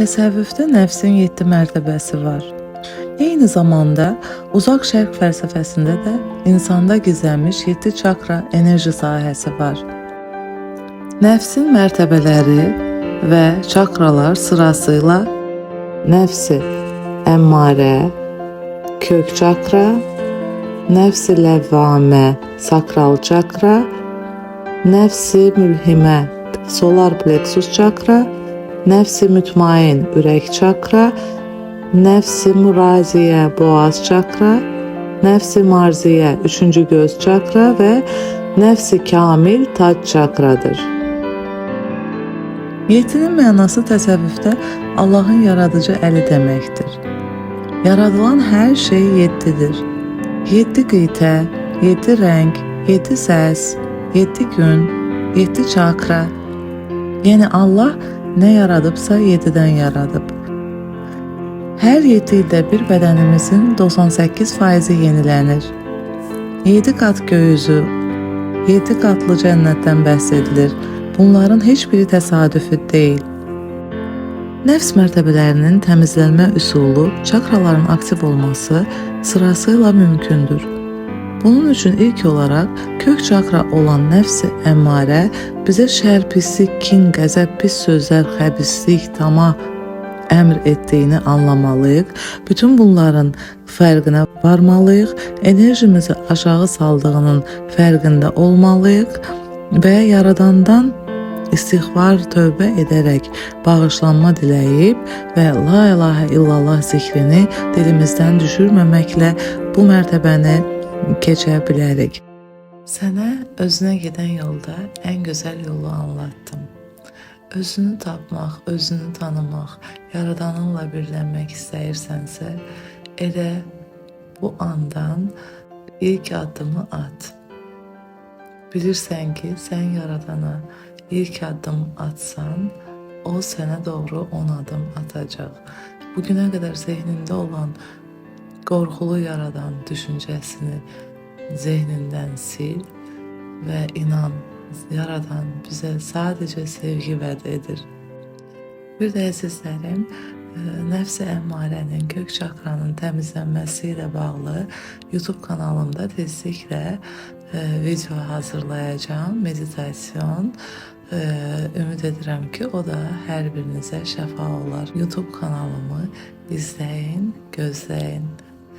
Təsəvvüfdə nəfsin 7 mərtəbəsi var. Eyni zamanda uzaq şərq fəlsəfəsində də insanda gizlənmiş 7 çakra enerji sahəsi var. Nəfsin mərtəbələri və çakralar sırasıyla nəfsi əmmarə, kök çakra, nəfsi ləvvamə, sakral çakra, nəfsi mülhimə, solar plexus çakra, nəfsi mütmain, ürək çakra, nəfsi muraziyə, boğaz çakra, nəfsi marziyə, üçüncü göz çakra və nəfsi kamil tac çakradır. Yetinin mənası təsəvvüfdə Allahın yaradıcı əli deməkdir. Yaradılan hər şey yeddidir. Yeddi qitə, yeddi rəng, yeddi səs, yeddi gün, yeddi çakra. Yəni Allah nə yaradıbsa yedidən yaradıb. Hər 7 ildə bir bədənimizin 98 faizi yenilənir. 7 qat göyüzü, 7 qatlı cənnətdən bəhs edilir. Bunların heç biri təsadüfi deyil. Nəfs mərtəbələrinin təmizlənmə üsulu, çakraların aktiv olması sırasıyla mümkündür. Bunun üçün ilk olaraq kök çakra olan nəfsi əmmarə bizə şər, pislik, kin, qəzəb, pis sözlər, xəbislik, tamah əmr etdiyini anlamalıyıq. Bütün bunların fərqinə varmalıyıq. Enerjimizi aşağı saldığının fərqində olmalıyıq və yaradandan istiğfar tövbə edərək bağışlanma diləyib və la ilahə illallah zikrini dilimizdən düşürməməklə bu mərtəbəni keçə bilərik. Sənə özünə gedən yolda ən gözəl yolu anlattım. Özünü tapmaq, özünü tanımaq, yaradanınla birlənmək istəyirsənsə, elə bu andan ilk addımı at. Bilirsən ki, sən yaradana ilk addım atsan, o sənə doğru 10 adım atacaq. Bugünə qədər zehnində olan qorxulu yaradan düşüncəsini zehnindən sil və inan, yaradan bizə sadəcə sevgi vəd edir. Bir də əzizlərim, e, nəfsi əmmarənin kök çakranın təmizlənməsi ilə bağlı YouTube kanalımda tezliklə e, video hazırlayacağım, meditasyon. E, ümid edirəm ki, o da hər birinizə şəfa olar. YouTube kanalımı izləyin, gözləyin.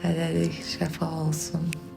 Hələlik şəfa olsun.